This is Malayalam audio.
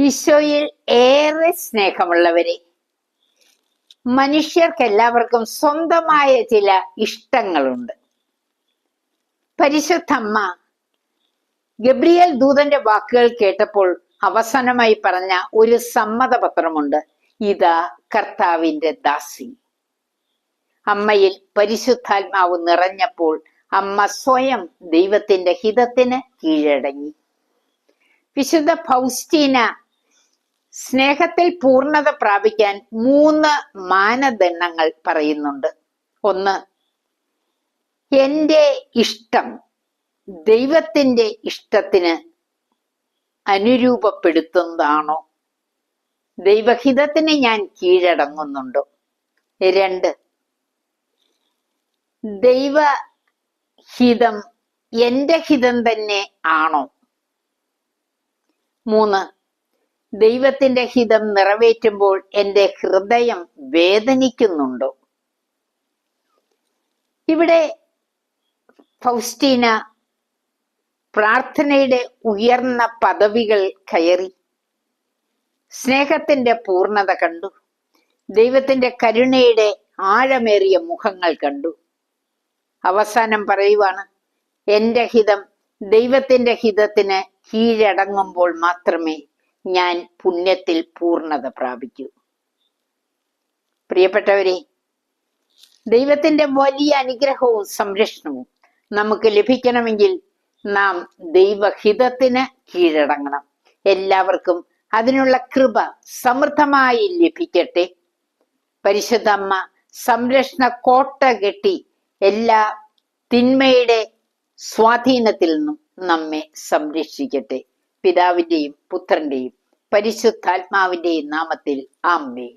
ഈശോയിൽ ഏറെ സ്നേഹമുള്ളവരെ മനുഷ്യർക്ക് എല്ലാവർക്കും സ്വന്തമായ ചില ഇഷ്ടങ്ങളുണ്ട്. പരിശുദ്ധമ്മ ഗബ്രിയേൽ ദൂതന്റെ വാക്കുകൾ കേട്ടപ്പോൾ അവസാനമായി പറഞ്ഞ ഒരു സമ്മതപത്രമുണ്ട്. ഇതാ കർത്താവിന്റെ ദാസി. അമ്മയിൽ പരിശുദ്ധാത്മാവ് നിറഞ്ഞപ്പോൾ അമ്മ സ്വയം ദൈവത്തിന്റെ ഹിതത്തിന് കീഴടങ്ങി. വിശുദ്ധ ഫൗസ്റ്റീന സ്നേഹത്തിൽ പൂർണത പ്രാപിക്കാൻ മൂന്ന് മാനദണ്ഡങ്ങൾ പറയുന്നുണ്ട്. ഒന്ന് എന്റെ ഇഷ്ടം ദൈവത്തിന്റെ ഇഷ്ടത്തിന് അനുരൂപപ്പെടുത്തുന്നതാണോ? ദൈവഹിതത്തിന് ഞാൻ കീഴടങ്ങുന്നുണ്ടോ? രണ്ട് ദൈവഹിതം എന്റെ ഹിതം തന്നെ ആണോ? മൂന്ന് ദൈവത്തിന്റെ ഹിതം നിറവേറ്റുമ്പോൾ എന്റെ ഹൃദയം വേദനിക്കുന്നുണ്ടോ? ഇവിടെ ഫൗസ്റ്റീന പ്രാർത്ഥനയുടെ ഉയർന്ന പദവികൾ കയറി. സ്നേഹത്തിന്റെ പൂർണത കണ്ടു. ദൈവത്തിന്റെ കരുണയുടെ ആഴമേറിയ മുഖങ്ങൾ കണ്ടു. അവസാനം പറയുവാണ് എന്റെ ഹിതം ദൈവത്തിന്റെ ഹിതത്തിന് കീഴടങ്ങുമ്പോൾ മാത്രമേ ഞാൻ പുണ്യത്തിൽ പൂർണത പ്രാപിച്ചു. പ്രിയപ്പെട്ടവരെ ദൈവത്തിന്റെ വലിയ അനുഗ്രഹവും സംരക്ഷണവും നമുക്ക് ലഭിക്കണമെങ്കിൽ നാം ദൈവഹിതത്തിന് കീഴടങ്ങണം. എല്ലാവർക്കും അതിനുള്ള കൃപ സമൃദ്ധമായി ലഭിക്കട്ടെ. പരിശുദ്ധ അമ്മ സംരക്ഷണ കോട്ട കെട്ടി എല്ലാ തിന്മയുടെ സ്വാധീനത്തിൽ നിന്നും നമ്മെ സംരക്ഷിക്കട്ടെ. പിതാവിന്റെയും പുത്രന്റെയും പരിശുദ്ധാത്മാവിന്റെയും നാമത്തിൽ. ആമേ